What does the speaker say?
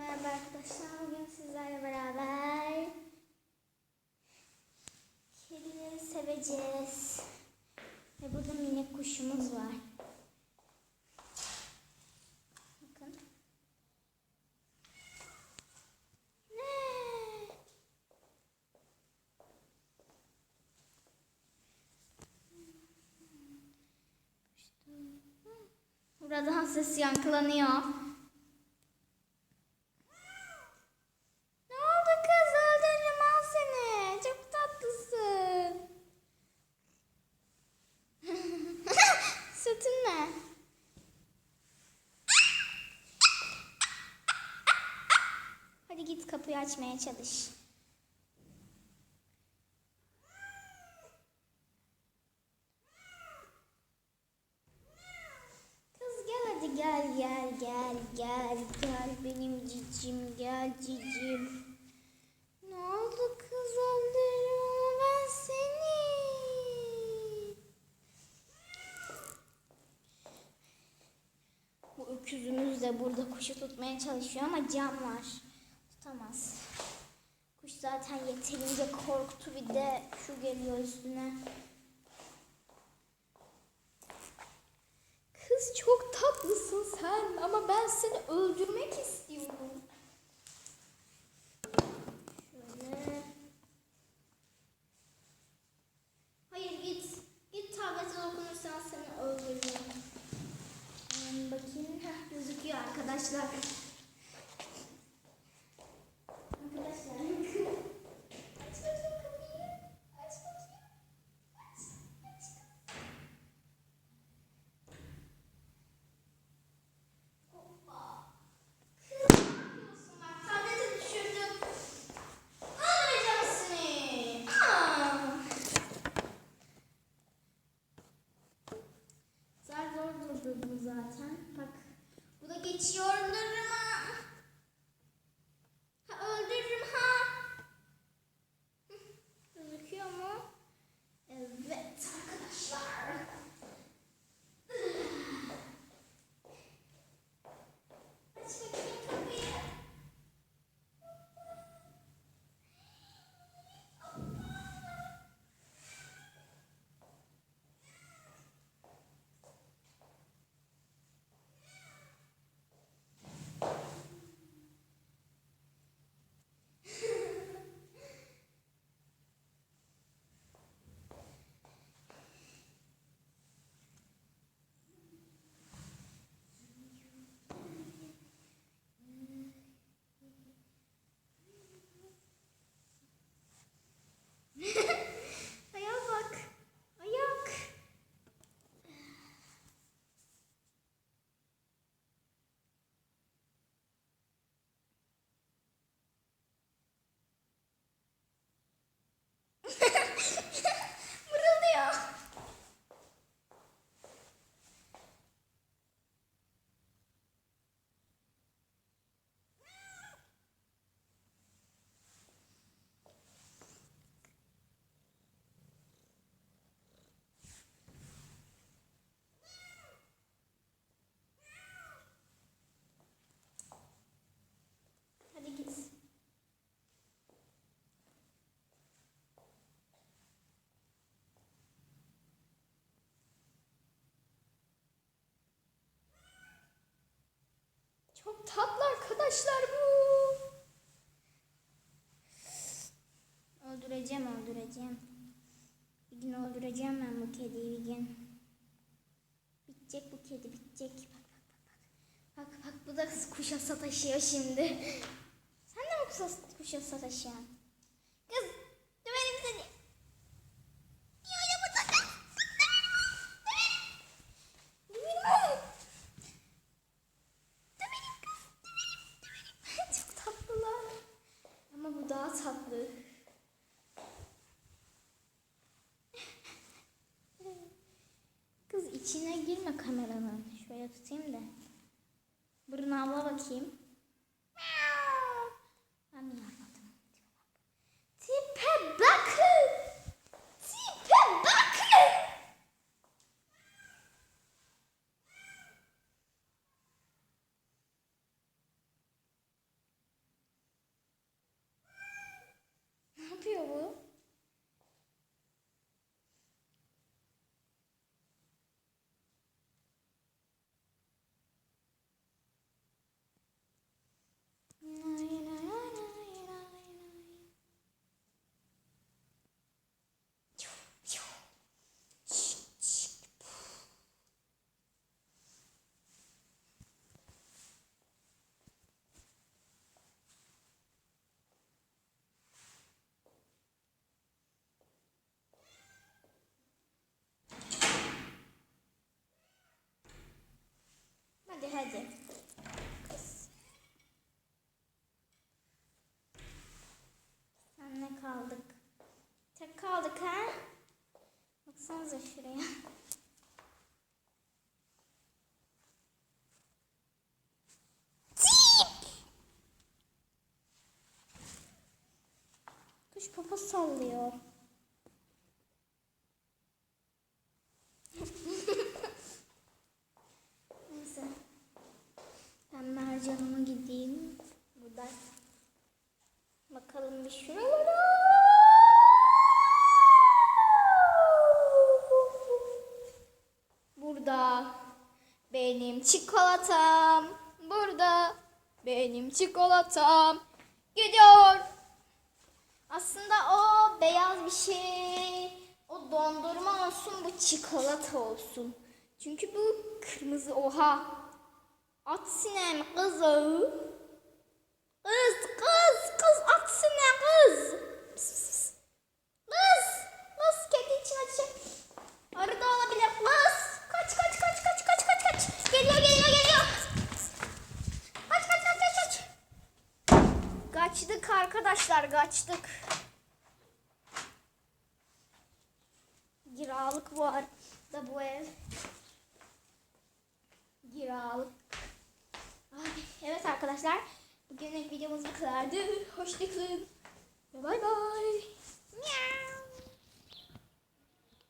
Merhaba arkadaşlar. Bugün sizlerle beraber kedileri seveceğiz. Ve burada minik kuşumuz var. Bakın. Ne? Buradan ses yankılanıyor. Ne oldu kız? Öldürürüm al seni. Çok tatlısın. Sütün ne? Hadi git kapıyı açmaya çalış. Kız gel hadi gel gel gel gel gel benim cicim gel cicim. Ne oldu kız öldürürüm ama ben seni. Bu öküzümüz de burada kuşu tutmaya çalışıyor ama cam var. Tutamaz. Kuş zaten yeterince korktu bir de şu geliyor üstüne. Kız çok tatlısın sen ama ben seni öldürmek istiyorum. Hayır git. Git tablete dokunursan seni öldürürüm. Bakayım. Heh, gözüküyor. Arkadaşlar. Çok tatlı arkadaşlar bu. Öldüreceğim, öldüreceğim. Bir gün öldüreceğim ben bu kediyi bir gün. Bitecek bu kedi, bitecek. Bak bak bak. Bak bak bu da kuşa sataşıyor şimdi. Sen de mi kuşa sataşıyorsun? Kız, döverim seni. Niye öyle burada kız? Döverim. Döverim. Döverim kız, döverim, döverim. Çok tatlılar. Ama bu daha tatlı. Kız içine girme kameranın. Şöyle tutayım da. Burnu avla bakayım. Miau. Ben mi yapmadım? Tipe bakın. Tipe bakın. Hadi. Kız. Senle kaldık. Tek kaldık ha? Baksanıza şuraya. Kuş papa sallıyor. Mercanıma gideyim. Burada. Bakalım bir şuralara. Burada benim çikolatam. Burada benim çikolatam. Gidiyor. Aslında o beyaz bir şey. O dondurma olsun, bu çikolata olsun. Çünkü bu kırmızı oha. At sinem kızı. Kız, kız, kız at sinem kız. Kız, kız kedi için açacak. Arı da olabilir. Kız, kaç, kaç, kaç, kaç, kaç, kaç, kaç. Geliyor, geliyor, geliyor. Kaç, kaç, kaç, kaç, kaç. Kaçtık arkadaşlar kaçtık. Kiralık var da bu ev. Kiralık. Arkadaşlar. Bugünlük videomuz bu kadardı. Hoşçakalın. Bye bye. Meow.